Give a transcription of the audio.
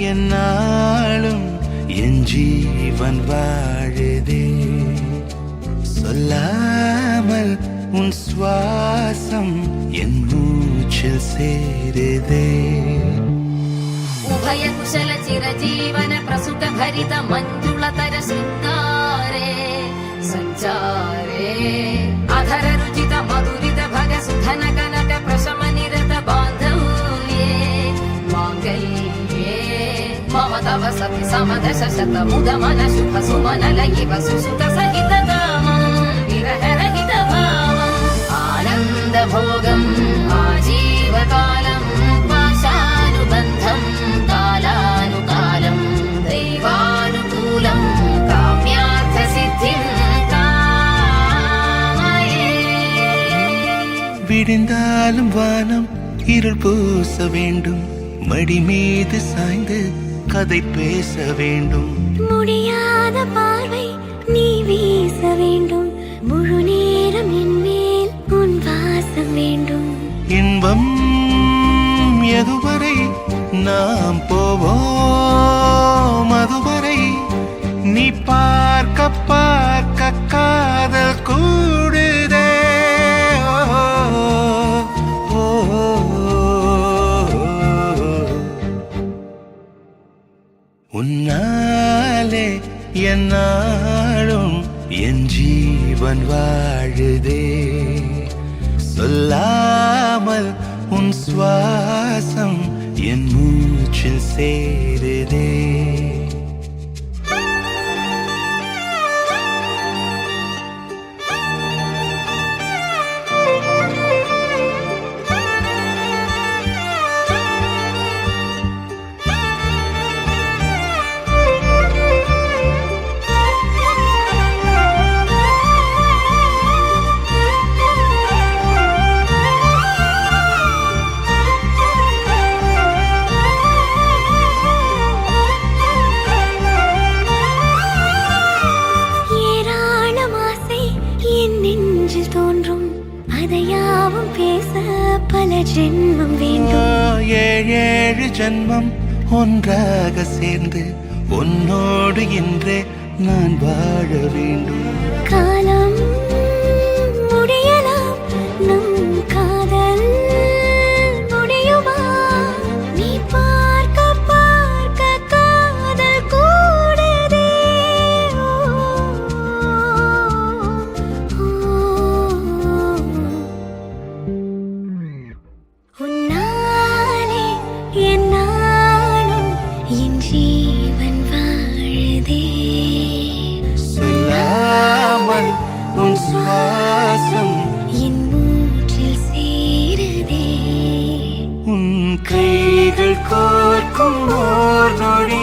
என்னாலும் என் ஜீவன் வாழுதே. சொல்லாமல் உன் சுவாசம் என் மூச்சில் சேருதே. உபயகுஷல சிரஜீவன பிரசுட ஹரித மஞ்சுள தர சிந்தாரே சஞ்சாரே. அகர ருஜித மதுரித பக சுதன கன मम तव सति समदश शतमुदमन शुभ सुमन लयिव सुसुत सहितकामम् विरहरहित भावम् आनन्दभोगम् आजीवकालम् पाशानुबन्धम् कालानुकालम् दैवानुकूलम् काम्यार्थसिद्धिम् விடிந்தாலும் வானம் இருள் பூச வேண்டும் மடி மீது சாய்ந்து கதை பேச வேண்டும். முடியாத பார்வை நீ வீச வேண்டும். முழு நேரம் என் மேல் உன் வாசம் வேண்டும். இன்பம் எதுவரை நாம் போவோம்? அதுவரை நீ பார்க்க பார்க்க உன்னாலே என்னாலும் என் ஜீவன் வாழுதே. சொல்லாமல் உன் சுவாசம் என் மூச்சில் சேருதே. ஜென்மம் வேண்டும் ஏழேழு ஜன்மம் ஒன்றாக சேர்ந்து உன்னோடு இன்றே நான் வாழ வேண்டும். சொல்லாமல் உன் சுவாசம் என் மூச்சில் சேருதே உன் கைகள் கோர்க்கும் ஓர் நொடி